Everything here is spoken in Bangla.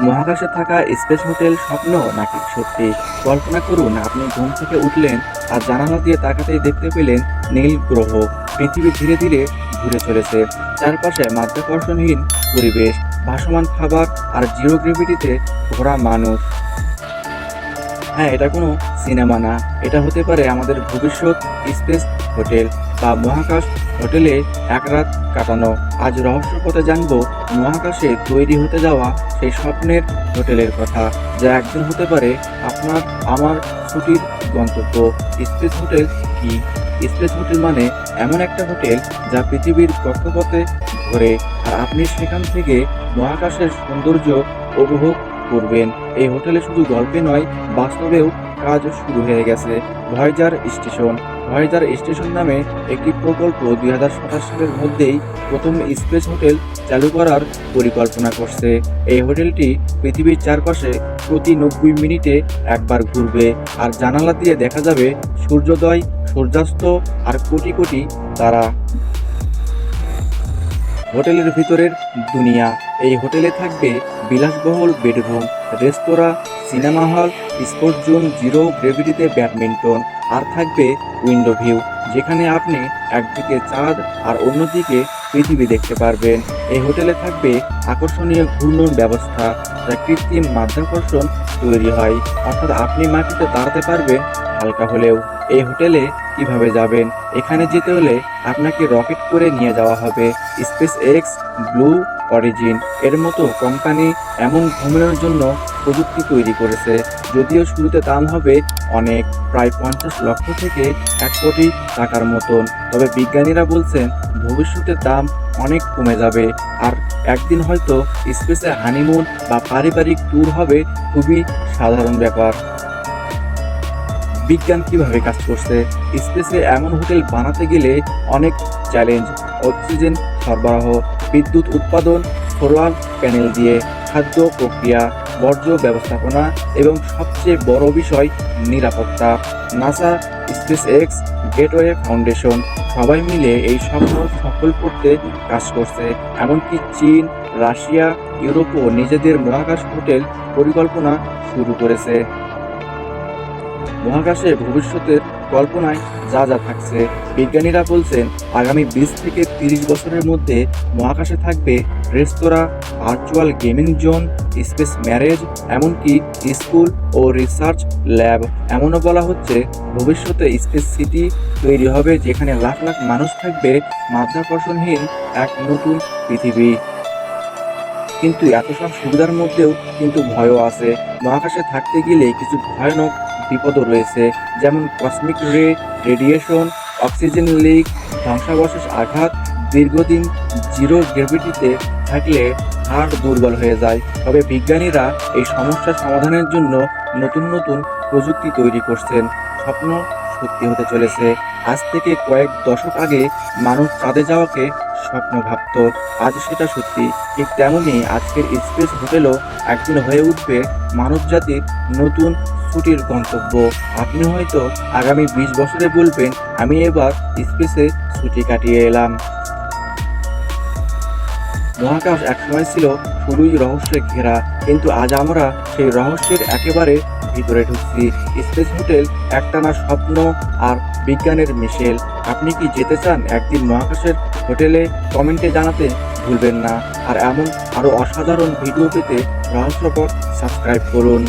মহাকাশে থাকা স্পেস হোটেল স্বপ্ন নাকি সত্যি? কল্পনা করুন, আপনি ঘুম থেকে উঠলেন আর জানালা দিয়ে তাকাতেই দেখতে পেলেন নীল গ্রহ। পৃথিবী ধীরে ধীরে ঘুরে চলেছে। চারপাশে মাধ্যাকর্ষণহীন পরিবেশ, ভাসমান খাবার আর জিরো গ্রেভিটিতে ঘোরা মানুষ। হ্যাঁ এটা কোনো সিনেমা না। এটা হতে পারে আমাদের ভবিষ্যৎ স্পেস হোটেল বা মহাকাশ হোটেলে এক রাত কাটানো। আজ রহস্য পথে জানব, মহাকাশে তৈরি হতে যাওয়া সেই স্বপ্নের হোটেলের কথা, যা একদিন হতে পারে আপনার, আমার ছুটির গন্তব্য। স্পেস হোটেল কি? স্পেস হোটেল মানে এমন একটা হোটেল যা পৃথিবীর কক্ষপথে ঘোরে, আর আপনি সেখান থেকে মহাকাশের সৌন্দর্য উপভোগ করবেন। এই হোটেলে শুধু গল্পে নয়, বাস্তবেও কাজ শুরু হয়ে গেছে। Voyager station. ভয়েজার স্টেশন নামে একটি প্রকল্প দুই হাজার সাতাশ সালের মধ্যেই প্রথম স্পেস হোটেল চালু করার পরিকল্পনা করছে। এই হোটেলটি পৃথিবীর চারপাশে প্রতি নব্বই মিনিটে একবার ঘুরবে আর জানালা দিয়ে দেখা যাবে সূর্যোদয়, সূর্যাস্ত আর কোটি কোটি তারা। হোটেলের ভিতরের দুনিয়া। এই হোটেলে থাকবে বিলাসবহুল বেডরুম, রেস্তোরাঁ, cinema hall, sports zone, zero, গ্রেভিটিতে badminton, আর থাকবে উইন্ডো ভিউ, যেখানে আপনি একদিকে চাঁদ আর অন্যদিকে পৃথিবী দেখতে পারবেন। এই হোটেলে থাকবে আকর্ষণীয় ঘূর্ণন ব্যবস্থা যা কৃত্রিম মাধ্যাকর্ষণ তৈরি হয়। অর্থাৎ আপনি মাটিতে দাঁড়াতে পারবেন, হালকা হলেও। এই হোটেলে কীভাবে যাবেন, এখানে যেতে হলে আপনাকে রকেট করে নিয়ে যাওয়া হবে। স্পেস এক্স ব্লু, অরিজিন, এর মতো কোম্পানি এমন ভ্রমণের জন্য প্রযুক্তি তৈরি করেছে। যদিও শুরুতে দাম হবে অনেক, প্রায় পঞ্চাশ লক্ষ থেকে এক কোটি টাকার মতন। তবে বিজ্ঞানীরা বলছেন, ভবিষ্যতে দাম অনেক কমে যাবে। আর একদিন হয়তো স্পেসে হানিমুন বা পারিবারিক ট্যুর হবে খুবই সাধারণ ব্যাপার। বিজ্ঞান কীভাবে কাজ করছে? স্পেসে এমন হোটেল বানাতে গেলে অনেক চ্যালেঞ্জ অক্সিজেন সরবরাহ, বিদ্যুৎ উৎপাদন সোলার প্যানেল দিয়ে, খাদ্য প্রক্রিয়া, বর্জ্য ব্যবস্থাপনা এবং সবচেয়ে বড় বিষয় নিরাপত্তা। NASA SpaceX, gateway, foundation, সবাই মিলে এই স্বপ্ন সফল করতে কাজ করছে। এমনকি চীন, রাশিয়া ইউরোপও নিজেদের মহাকাশ হোটেল পরিকল্পনা শুরু করেছে। মহাকাশে ভবিষ্যতের কল্পনায় যা যা থাকছে। বিজ্ঞানীরা বলছেন, আগামী বিশ থেকে তিরিশ বছরের মধ্যে মহাকাশে থাকবে রেস্তোরাঁ, virtual gaming zone, space marriage, এমনকি স্কুল ও রিসার্চ ল্যাব। এমনও বলা হচ্ছে, ভবিষ্যতে স্পেস সিটি তৈরি হবে যেখানে লাখ লাখ মানুষ থাকবে মাধ্যাকর্ষণহীন এক নতুন পৃথিবী। কিন্তু এত সব সুবিধার মধ্যেও কিন্তু ভয়ও আছে। মহাকাশে থাকতে গেলে কিছু ভয়ানক বিপদও রয়েছে, যেমন কসমিক রে রেডিয়েশন অক্সিজেন লিক ধ্বংসাবশেষ আঘাত, দীর্ঘদিন জিরো গ্রেভিটিতে থাকলে হার্ট দুর্বল হয়ে যায়। তবে বিজ্ঞানীরা এই সমস্যার সমাধানের জন্য নতুন নতুন প্রযুক্তি তৈরি করছেন। স্বপ্ন সত্যি হতে চলেছে। আজ থেকে কয়েক দশক আগে মানুষ চাঁদে যাওয়াকে স্বপ্ন ভাবত। আজ সেটা সত্যি। ঠিক তেমনই আজকের স্পেস হোটেলও একদিন হয়ে উঠবে মানব জাতির নতুন ছুটির গন্তব্য। আপনি হয়তো আগামী বিশ বছরে বলবেন, আমি এবার স্পেসে ছুটি কাটিয়ে এলাম। মহাকাশ একসময় ছিল শুধুই রহস্যের ঘেরা, কিন্তু আজ আমরা সেই রহস্যের একেবারে ভিতরে ঢুকছি। স্পেস হোটেল একটানা স্বপ্ন আর বিজ্ঞানের মিশেল। আপনি কি যেতে চান একদিন মহাকাশের হোটেলে? কমেন্টে জানাতে ভুলবেন না। আর এমন আরও অসাধারণ ভিডিও পেতে রহস্যপথ সাবস্ক্রাইব করুন।